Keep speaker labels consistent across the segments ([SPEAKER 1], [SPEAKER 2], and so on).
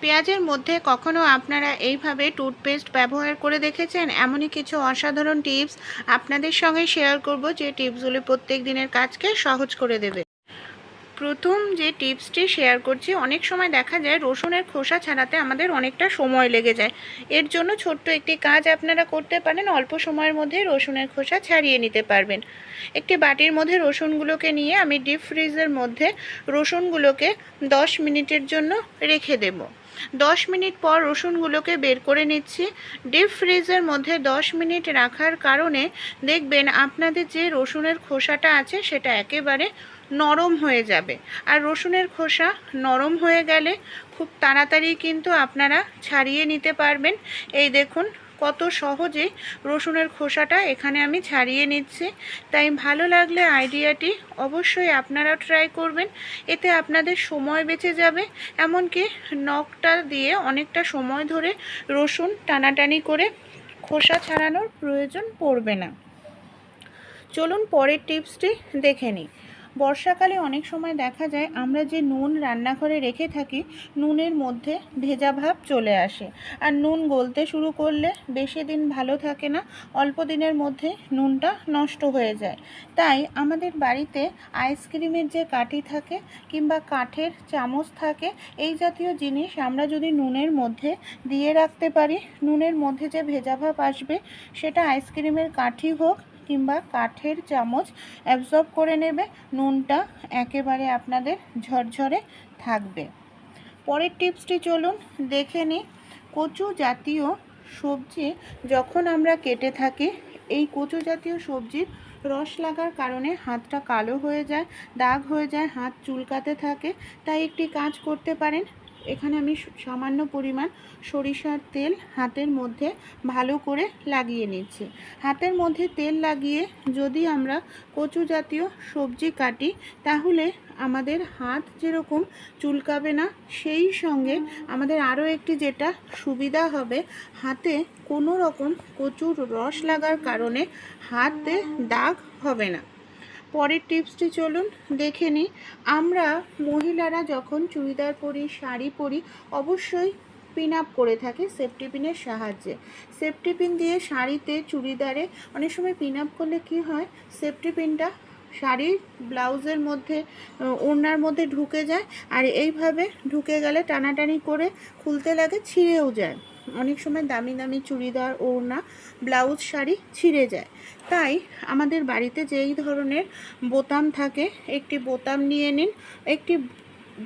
[SPEAKER 1] পেঁয়াজের মধ্যে কখনো আপনারা এইভাবে টুথপেস্ট ব্যবহার করে দেখেছেন? এমনই কিছু অসাধারণ টিপস আপনাদের সঙ্গে শেয়ার করব যে টিপসগুলি প্রত্যেক দিনের কাজকে সহজ করে দেবে। প্রথম যে টিপসটি শেয়ার করছি, অনেক সময় দেখা যায় রসুনের খোসা ছাড়াতে আমাদের অনেকটা সময় লেগে যায়। এর জন্য ছোট্ট একটি কাজ আপনারা করতে পারেন, অল্প সময়ের মধ্যে রসুনের খোসা ছাড়িয়ে নিতে পারবেন। একটি বাটির মধ্যে রসুনগুলোকে নিয়ে আমি ডিপ ফ্রিজের মধ্যে রসুনগুলোকে দশ মিনিটের জন্য রেখে দেব। দশ মিনিট পর রসুনগুলোকে বের করে নিচ্ছি। ডিপ ফ্রিজের মধ্যে দশ মিনিট রাখার কারণে দেখবেন আপনাদের যে রসুনের খোসাটা আছে সেটা একেবারে নরম হয়ে যাবে। আর রসুনের খোসা নরম হয়ে গেলে খুব তাড়াতাড়ি কিন্তু আপনারা ছাড়িয়ে নিতে পারবেন। এই দেখুন কত সহজে রসুনের খোসাটা এখানে আমি ছাড়িয়ে নিচ্ছি। তাই ভালো লাগলে আইডিয়াটি অবশ্যই আপনারা ট্রাই করবেন। এতে আপনাদের সময় বেঁচে যাবে। এমনকি নখটা দিয়ে অনেকটা সময় ধরে রসুন টানাটানি করে খোসা ছাড়ানোর প্রয়োজন পড়বে না। চলুন পরের টিপসটি দেখে নিই। বর্ষাকালে অনেক সময় দেখা যায় আমরা যে নুন রান্নাঘরে রেখে থাকি, নুনের মধ্যে ভেজা ভাব চলে আসে। আর নুন গলতে শুরু করলে বেশি দিন ভালো থাকে না, অল্প দিনের মধ্যে নুনটা নষ্ট হয়ে যায়। তাই আমাদের বাড়িতে আইসক্রিমের যে কাঠি থাকে কিংবা কাঠের চামচ থাকে, এই জাতীয় জিনিস আমরা যদি নুনের মধ্যে দিয়ে রাখতে পারি, নুনের মধ্যে যে ভেজা ভাব আসবে, সেটা আইসক্রিমের কাঠি হোক কিংবা কাঠের চামচ অ্যাবজর্ব করে নেবে। নুনটা একেবারে আপনাদের ঝরঝরে থাকবে। পরের টিপসটি চলুন দেখে নিই। কচু জাতীয় সবজি যখন আমরা কেটে থাকি, এই কচু জাতীয় সবজির রস লাগার কারণে হাতটা কালো হয়ে যায়, দাগ হয়ে যায়, হাত চুলকাতে থাকে। তাই একটি কাজ করতে পারেন। এখানে আমি সামান্য পরিমাণ সরিষার তেল হাতের মধ্যে ভালো করে লাগিয়ে নিচ্ছি। হাতের মধ্যে তেল লাগিয়ে যদি আমরা কচু জাতীয় সবজি কাটি, তাহলে আমাদের হাত যেরকম চুলকাবে না, সেই সঙ্গে আমাদের আরও একটি যেটা সুবিধা হবে, হাতে কোনো রকম কচুর রস লাগার কারণে হাতে দাগ হবে না। পরের টিপসটি চলুন দেখে নিই। আমরা মহিলারা যখন চুড়িদার পরি, শাড়ি পরি, অবশ্যই পিন আপ করে থাকি সেফটি পিনের সাহায্যে। সেফটি পিন দিয়ে শাড়িতে, চুড়িদারে অনেক সময় পিন আপ করলে কি হয়? সেফটি পিনটা শাড়ির ব্লাউজের মধ্যে ওড়নার মধ্যে ঢুকে যায় আর এইভাবে ঢুকে গেলে টানাটানি করে খুলতে লাগে, ছিঁড়েও যায়। অনেক সময় দামি দামি চুড়িদার, ওড়না, ব্লাউজ, শাড়ি ছিঁড়ে যায়। তাই আমাদের বাড়িতে যেই ধরনের বোতাম থাকে, একটি বোতাম নিয়ে নিন, একটি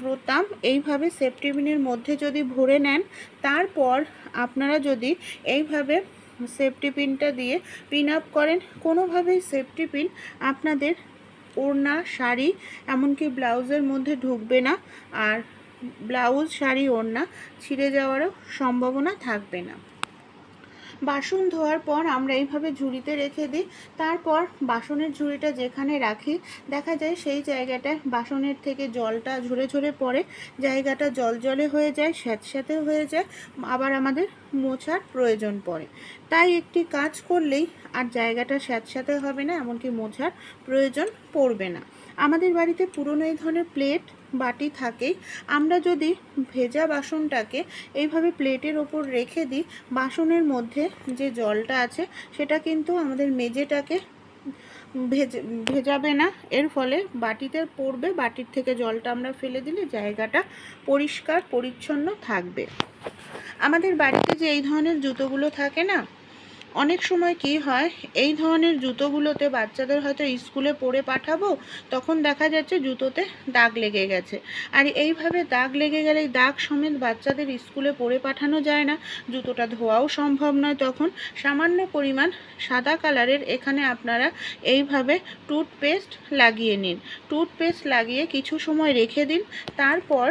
[SPEAKER 1] বোতাম এইভাবে সেফটি পিনের মধ্যে যদি ভরে নেন, তারপর আপনারা যদি এইভাবে সেফটি পিনটা দিয়ে পিন আপ করেন, কোনোভাবেই সেফটি পিন আপনাদের ওড়না, শাড়ি, এমনকি ব্লাউজের মধ্যে ঢুকবে না। আর ব্লাউজ, শাড়ি, ওড়না ছিঁড়ে যাওয়ারও সম্ভাবনা থাকবে না। বাসন ধোয়ার পর আমরা এইভাবে ঝুড়িতে রেখে দিই। তারপর বাসনের ঝুড়িটা যেখানে রাখি, দেখা যায় সেই জায়গাটায় বাসনের থেকে জলটা ঝরে ঝরে পড়ে, জায়গাটা জল জলে হয়ে যায় স্যাঁতস্যাঁতে হয়ে যায়, আবার আমাদের মোছার প্রয়োজন পড়ে। তাই একটি কাজ করলেই আর জায়গাটা স্যাঁতস্যাঁতে হবে না, এমনকি মোছার প্রয়োজন পড়বে না। আমাদের বাড়িতে পুরনো এই ধরনের প্লেট বাটি থাকেই আমরা যদি ভেজা বাসনটাকে এইভাবে প্লেটের ওপর রেখে দিই, বাসনের মধ্যে যে জলটা আছে, সেটা কিন্তু আমাদের মেজেটাকে ভেজে, ভেজাবে না। এর ফলে বাটিতে পড়বে, বাটির থেকে জলটা আমরা ফেলে দিলে জায়গাটা পরিষ্কার, পরিচ্ছন্ন থাকবে। আমাদের বাড়িতে যে এই ধরনের জুতোগুলো থাকে না অনেক সময় কি হয়, এই ধরনের জুতোগুলোতে বাচ্চাদের হয়তো স্কুলে পরে পাঠাবো, তখন দেখা যাচ্ছে জুতোতে দাগ লেগে গেছে। আর এইভাবে দাগ লেগে গেলে দাগ সমেত বাচ্চাদের স্কুলে পরে পাঠানো যায় না। জুতোটা ধোয়াও সম্ভব নয় তখন। সামান্য পরিমাণ সাদা কালারের এখানে আপনারা এইভাবে টুথপেস্ট লাগিয়ে নিন। টুথপেস্ট লাগিয়ে কিছু সময় রেখে দিন। তারপর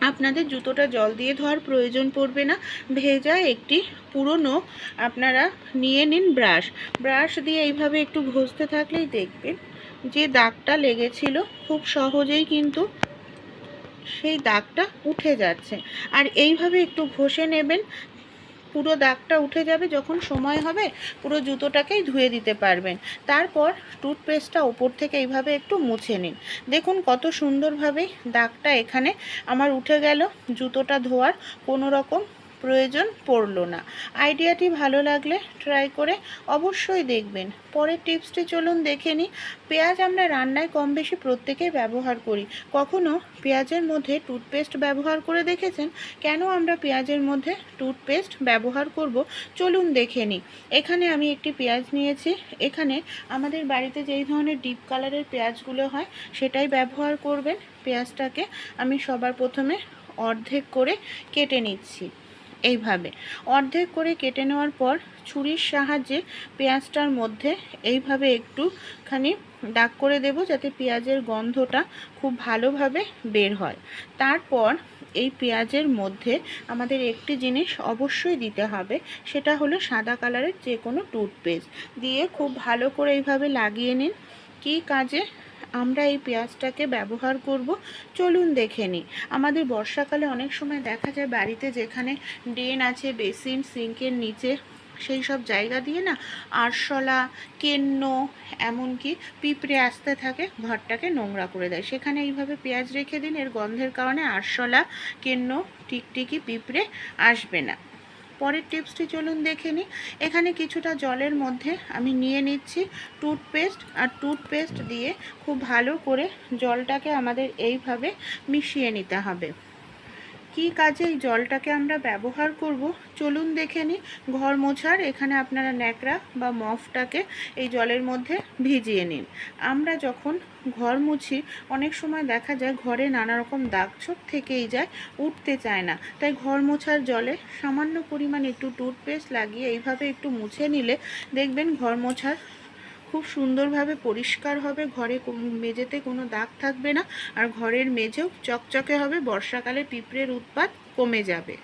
[SPEAKER 1] আপনাদের জুতোটা জল দিয়ে ধোয়ার প্রয়োজন পড়বে না। ভেজা একটি পুরনো আপনারা নিয়ে নিন ব্রাশ। ব্রাশ দিয়ে এইভাবে একটু ঘষতে থাকলেই দেখবেন যে দাগটা লেগেছিল। খুব সহজেই কিন্তু সেই দাগটা উঠে যাচ্ছে। আর এইভাবে একটু ঘষে নেবেন পুরো দাগটা উঠে যাবে যখন সময় হবে, পুরো জুতোটাকেই ধুয়ে দিতে পারবেন। তারপর টুথপেস্টটা ওপর থেকে এইভাবে একটু মুছে নিন। দেখুন কত সুন্দরভাবে দাগটা এখানে আমার উঠে গেল। জুতোটা ধোয়ার কোনো রকম প্রয়োজন পড়ল না। আইডিয়াটি ভালো লাগলে ট্রাই করে অবশ্যই দেখবেন। পরের টিপসটি চলুন দেখে নিই। পেঁয়াজ আমরা রান্নায় কম বেশি প্রত্যেকেই ব্যবহার করি। কখনো পেঁয়াজের মধ্যে টুথপেস্ট ব্যবহার করে দেখেছেন? কেন আমরা পেঁয়াজের মধ্যে টুথপেস্ট ব্যবহার করব? চলুন দেখে নিই। এখানে আমি একটি পেঁয়াজ নিয়েছি। এখানে আমাদের বাড়িতে যেই ধরনের ডিপ কালারের পেঁয়াজগুলো হয়, সেটাই ব্যবহার করবেন। পেঁয়াজটাকে আমি সবার প্রথমে অর্ধেক করে কেটে নিচ্ছি। এইভাবে। অর্ধেক করে কেটে নেওয়ার পর ছুরির সাহায্যে পেঁয়াজটার মধ্যে এইভাবে একটুখানি দাগ করে দেব যাতে পেঁয়াজের গন্ধটা খুব ভালোভাবে বের হয়। তারপর এই পেঁয়াজের মধ্যে আমাদের একটি জিনিস অবশ্যই দিতে হবে, সেটা হলো সাদা কালারের যে কোনো টুথপেস্ট। দিয়ে খুব ভালো করে এইভাবে লাগিয়ে নিন। কী কাজে আমরা এই পেঁয়াজটাকে ব্যবহার করব। চলুন দেখে নিই। আমাদের বর্ষাকালে অনেক সময় দেখা যায় বাড়িতে যেখানে ড্রেন আছে, বেসিন, সিঙ্কের নিচে সেই সব জায়গা দিয়ে না আরশোলা, কেন্ন, এমনকি পিঁপড়ে আসতে থাকে, ঘরটাকে নোংরা করে দেয়। সেখানে এইভাবে পেঁয়াজ রেখে দিন, এর গন্ধের কারণে আরশোলা, কেন্ন, টিকটিকি, পিঁপড়ে আসবে না। পরের টিপসটি চলুন দেখে নিই। এখানে কিছুটা জলের মধ্যে আমি নিয়ে নিচ্ছি টুথপেস্ট আর টুথপেস্ট দিয়ে খুব ভালো করে জলটাকে আমাদের এইভাবে মিশিয়ে নিতে হবে। কী কাজে এই জলটাকে আমরা ব্যবহার করব? চলুন দেখে নিই। ঘর মোছার এখানে আপনারা ন্যাকড়া বা মফটাকে এই জলের মধ্যে ভিজিয়ে নিন। আমরা যখন ঘর মুছি, অনেক সময় দেখা যায় ঘরে নানা রকম দাগ ছোপ থেকেই যায়, উঠতে চায় না। তাই ঘর মোছার জলে সামান্য পরিমাণ একটু টুথপেস্ট লাগিয়ে এইভাবে একটু মুছে নিলে দেখবেন ঘর মোছার খুব সুন্দরভাবে পরিষ্কার হবে, ঘরে মেঝেতে কোনো দাগ থাকবে না, আর ঘরের মেঝেও চকচকে হবে, বর্ষাকালে পিঁপড়ের উৎপাত কমে যাবে।